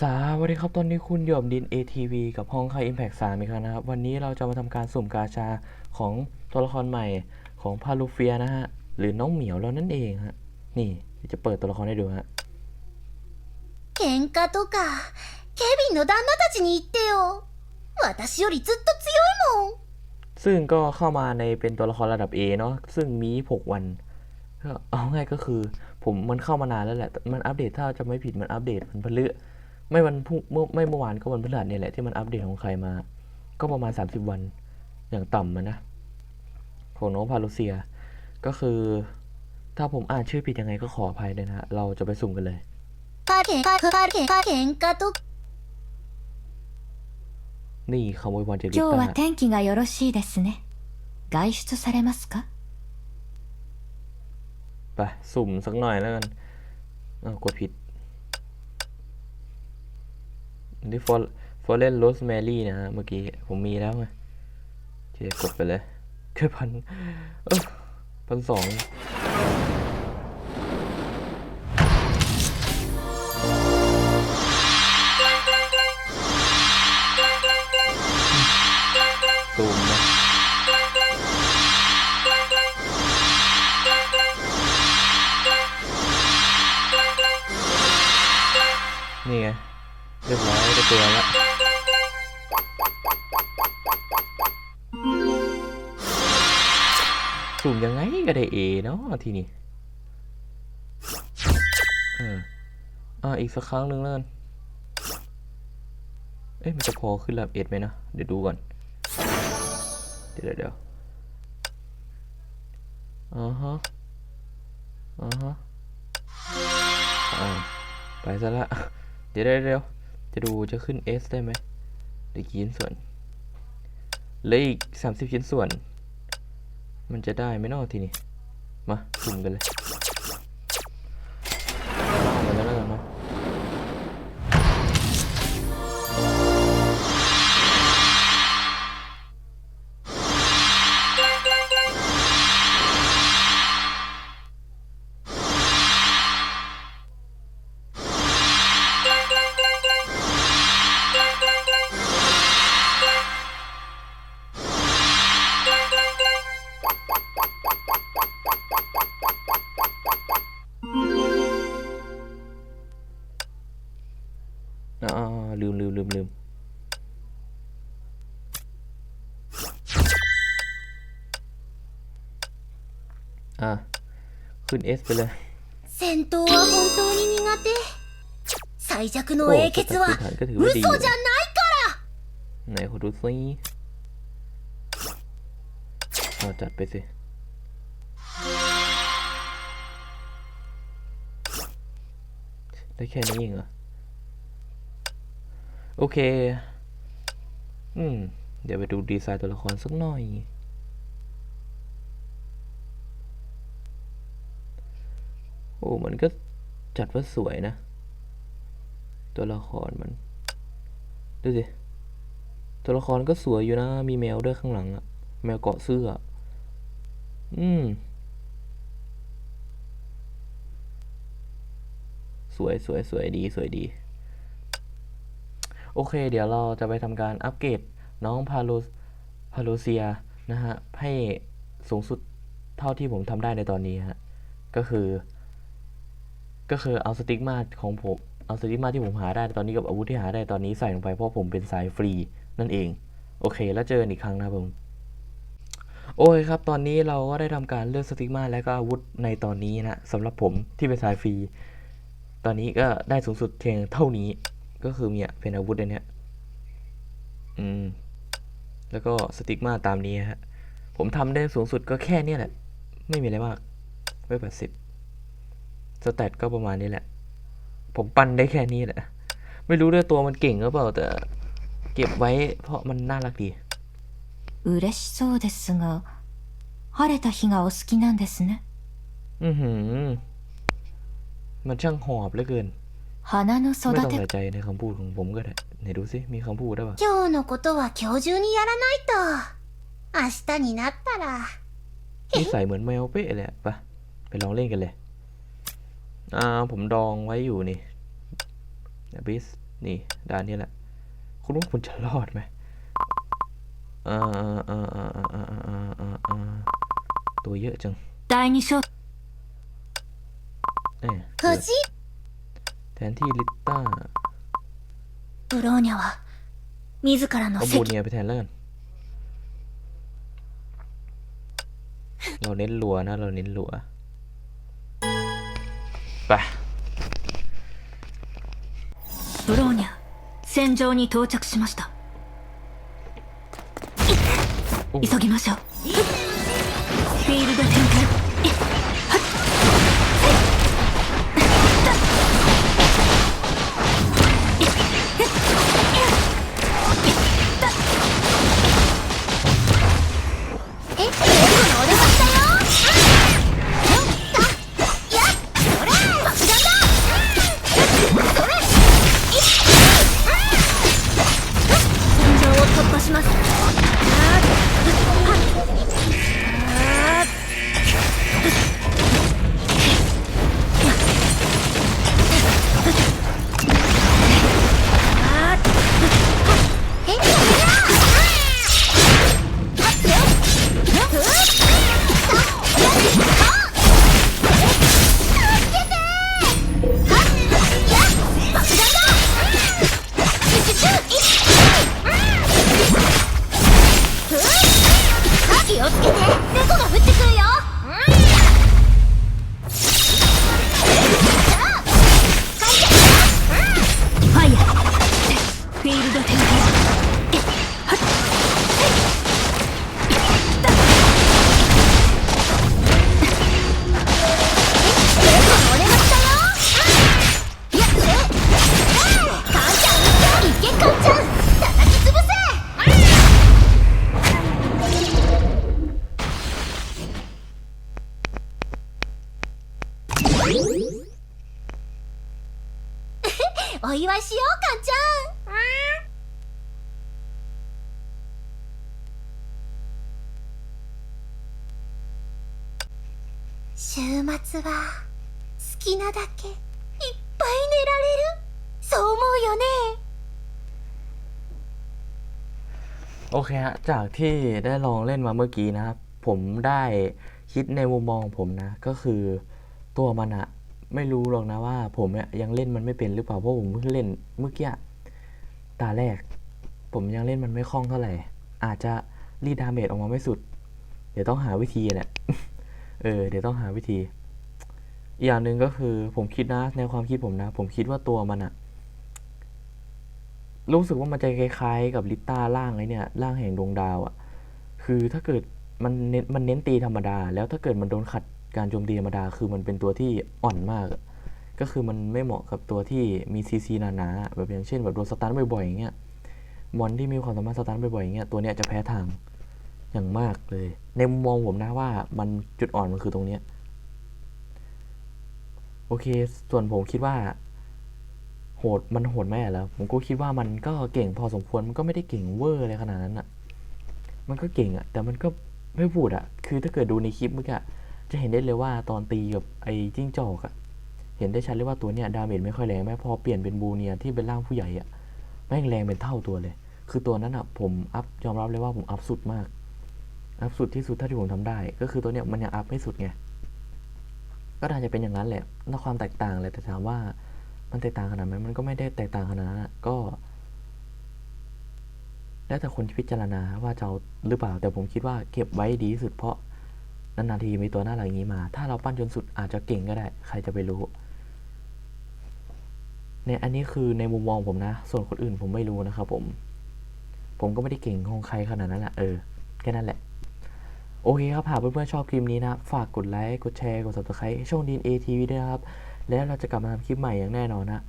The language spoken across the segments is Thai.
สวัสดีครับ ตอนนี้คุณหยอมดิน ATV กับห้องค่าย Impact 3อีกครั้งนะครับ วันนี้เราจะมาทำการสุ่มกาชาของตัวละครใหม่ของพาลูเฟียนะฮะ หรือน้องเหมียวเรานั่นเองฮะ นี่เดี๋ยวจะเปิดตัวละครให้ดูฮะ 喧嘩とか、ケビンの旦那たちに言ってよ。私よりずっと強いもん。 ซึ่งก็เข้ามาในเป็นตัวละครระดับ A เนาะ ซึ่งมี 6 วันก็เอาง่ายก็คือ ผมมันเข้ามานานแล้วแหละแต่มันอัปเดตถ้าจะไม่ผิดมันอัปเดตมันพฤ ไม่วันพรุ่งเมื่อไม่เมื่อวานก็วันพฤหัสเนี่ยแหละที่มันอัปเดตของใครมา ก็ประมาณ 30 วันอย่างต่ำอะนะของน้องพาลูเซีย ก็คือ ถ้าผมอ่านชื่อผิดยังไงก็ขออภัยด้วยนะฮะเราจะไปสุ่มกันเลย かけんかかけんか喧嘩と、 นี่ขโมยบอลจากลิ 今日 ต้า は天気がよろしいですね。外出されますか ไปสุ่มสักหน่อยแล้วกันอ้าวกดผิด อันนี้ฟอร์ฟอร์เรนโรสแมรี่นะฮะเมื่อกี้ผมมีแล้วไงเจ๊กดไปเลยแค่พันเออพันสอง สุ่มยังไงก็ได้เอเนาะทีนี้เอออ่าอีกสักครั้งหนึ่งแล้วกัน เอ๊ะมันจะพอขึ้นระดับเอ็ดไหมนะ เดี๋ยวดูก่อน เดี๋ยวเดี๋ยวเดี๋อ่าฮะอ่าฮะอไปซะละเดี๋ยวเดี๋ยวเดี๋ยวจะดูจะขึ้น S ได้ไหมเดี๋ยวกี่ชิ้นส่วนเลยอีกสามสิบชิ้นส่วน มันจะได้ไหมเนอกทีนี้มาสุ่มกันเลย ลืมลืมลืมลืมอ่ะ ขึ้น S ไปเลย 戦闘は本当に苦手。最弱の โอ้ 英 ส 傑 แตท は พื้นฐานก็ถือว่าดี 嘘じゃないか ไหนขอดูซิเอาจัดไปสิ ได้แค่นี้เองเหรอ โอเค อืม เดี๋ยวไปดูดีไซน์ตัวละครสักหน่อย โอ้ มันก็จัดว่าสวยนะ ตัวละครมัน ดูสิ ตัวละครก็สวยอยู่นะ มีแมวด้วยข้างหลังอะแมวเกาะเสื้อ อืม สวยสวยสวยดี สวยดี โอเค เดี๋ยวเราจะไปทำการอัปเกรดน้องพาโลพาโลเซียนะฮะ ให้สูงสุดเท่าที่ผมทำได้ในตอนนี้ฮะ ก็คือ ก็คือเอาสติ๊กมาของผม เอาสติ๊กมาที่ผมหาได้ตอนนี้กับอาวุธที่หาได้ตอนนี้ใส่ลงไปเพราะผมเป็นสายฟรีนั่นเอง โอเค แล้วเจอกันอีกครั้งนะผมโอเคครับ ตอนนี้เราก็ได้ทำการเลือกสติ๊กมาและก็อาวุธในตอนนี้นะสำหรับผมที่เป็นสายฟรี ตอนนี้ก็ได้สูงสุดเพียงเท่านี้ ก็คือเนี่ยเป็นอาวุธอันเนี้ยอืม แล้วก็สติ๊กมาตามนี้ฮะ ผมทำได้สูงสุดก็แค่เนี้ยแหละ ไม่มีอะไรมากไว้แปดสิบสแตทก็ประมาณนี้แหละ ผมปั้นได้แค่นี้แหละ ไม่รู้ด้วยตัวมันเก่งหรือเปล่า แต่ เก็บไว้เพราะมันน่ารักดี 嬉しそうですが、晴れた日がお好きなんですね。 อือหือ มันช่างหอบเหลือเกิน 花の ไม่ 育 ต้อง て ใส่ใจในคำพูดของผมก็ได้ไหนดูสิ มีคำพูดได้ปะ 今日のことは今日中にやらないと。明日になったら。 นิสัยเหมือนแมวเป๊ะเลยอะไปไปลองเล่นกันเลย อ่า ผมดองไว้อยู่นี่บิส นี่ด่านนี้แหละ คุณว่าคุณจะรอดไหมอ่าอ่าอ่าอ่าอ่าอ่าอ่าอ่าอ่าตัวเยอะจัง 第二章 เอ้ย 藤 แทนที่ลิตต้า ブローニャは自らの เอาบู 責 เนียไปแทนแล้วกัน เราเน้นรัวนะ เราเน้นรัว ไป ブローニャ戦場に到着しました お急ぎましょうフィールド展開 フィールド展お祝いしようかんちゃん。週末は好きなだけいっぱい寝られるそう思うよね โอเคฮะ จากที่ได้ลองเล่นมาเมื่อกี้นะครับ ผมได้คิดในมุมมองผมนะ ก็คือตัวมันอะไม่รู้หรอกนะว่า ผมเนี่ยยังเล่นมันไม่เป็นหรือเปล่า เพราะผมเพิ่งเล่นเมื่อกี้ตาแรก ผมยังเล่นมันไม่คล่องเท่าไหร่ อาจจะรีดดาเมจออกมาไม่สุด เดี๋ยวต้องหาวิธีแหละ เ ออเดี๋ยวต้องหาวิธี อีกอย่างหนึ่งก็คือ ผมคิดนะในความคิดผมนะ ผมคิดว่าตัวมันอะรู้สึกว่ามันจะคล้ายๆ กับลิต้าร่างไอ้เนี่ยร่างแห่งดวงดาวอะคือถ้าเกิดมันเน้นมันเน้นตีธรรมดา แล้วถ้าเกิดมันโดนขัดการโจมตีธรรมดา คือมันเป็นตัวที่อ่อนมาก ก็คือมันไม่เหมาะกับตัวที่มีซีซีหนาๆแบบอย่างเช่นแบบโดนสตันบ่อยๆอย่างเงี้ยมอนที่มีความสามารถสตันบ่อยๆอย่างเงี้ยตัวเนี้ยจะแพ้ทาง อย่างมากเลย ในมุมมองผมนะว่ามันจุดอ่อนมันคือตรงเนี้ยโอเค ส่วนผมคิดว่า โหดมันโหดแม่แล้ว ผมก็คิดว่ามันก็เก่งพอสมควรมันก็ไม่ได้เก่งเวอร์อะไรขนาดนั้นอะ มันก็เก่งอะ แต่มันก็ไม่พูดอะ คือถ้าเกิดดูในคลิปเมื่อกี้อะจะเห็นได้เลยว่าตอนตีกับไอ้จิ้งจอกอะ เห็นได้ชัดเลยว่าตัวเนี้ยดาเมจไม่ค่อยแรงแม้พอเปลี่ยนเป็นบูเนียที่เป็นร่างผู้ใหญ่อะแม่งแรงเป็นเท่าตัวเลย คือตัวนั้นอะ ผมอัพยอมรับเลยว่าผมอัพสุดมาก อัพสุดที่สุดเท่าที่ผมทำได้ ก็คือตัวเนี้ยมันยังอัพไม่สุดไง ก็น่าจจะเป็นอย่างนั้นแหละนอกความแตกต่างเลยแต่ถามว่ามันแตกต่างขนาดไหมมันก็ไม่ได้แตกต่างขนาดนั้นก็ แล้วแต่คนพิจารณาว่าจะเอาหรือเปล่า แต่ผมคิดว่าเก็บไว้ดีที่สุดเพราะนานๆทีมีตัวหน้าหลังอย่างนี้มา ถ้าเราปั้นจนสุดอาจจะเก่งก็ได้ ใครจะไปรู้เนี่ยอันนี้คือในมุมมองผมนะ ส่วนคนอื่นผมไม่รู้นะครับผม ผมก็ไม่ได้เก่งของใครขนาดนั้นแหละเออแค่นั้นแหละ โอเคครับหากเพื่อนๆชอบคลิปนี้นะ ฝากกดไลค์ กดแชร์ กด subscribe ให้ช่องดีนเอทีวีด้วยนะครับ แล้วเราจะกลับมาทำคลิปใหม่อย่างแน่นอนนะ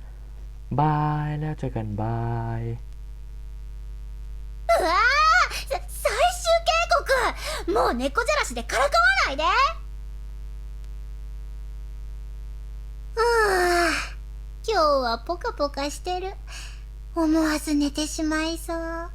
บาย แล้วเจอกันบาย うわーさ最終警告もう猫じゃらしでからかわないでうーん今日はポカポカしてる思わず寝てしまいそう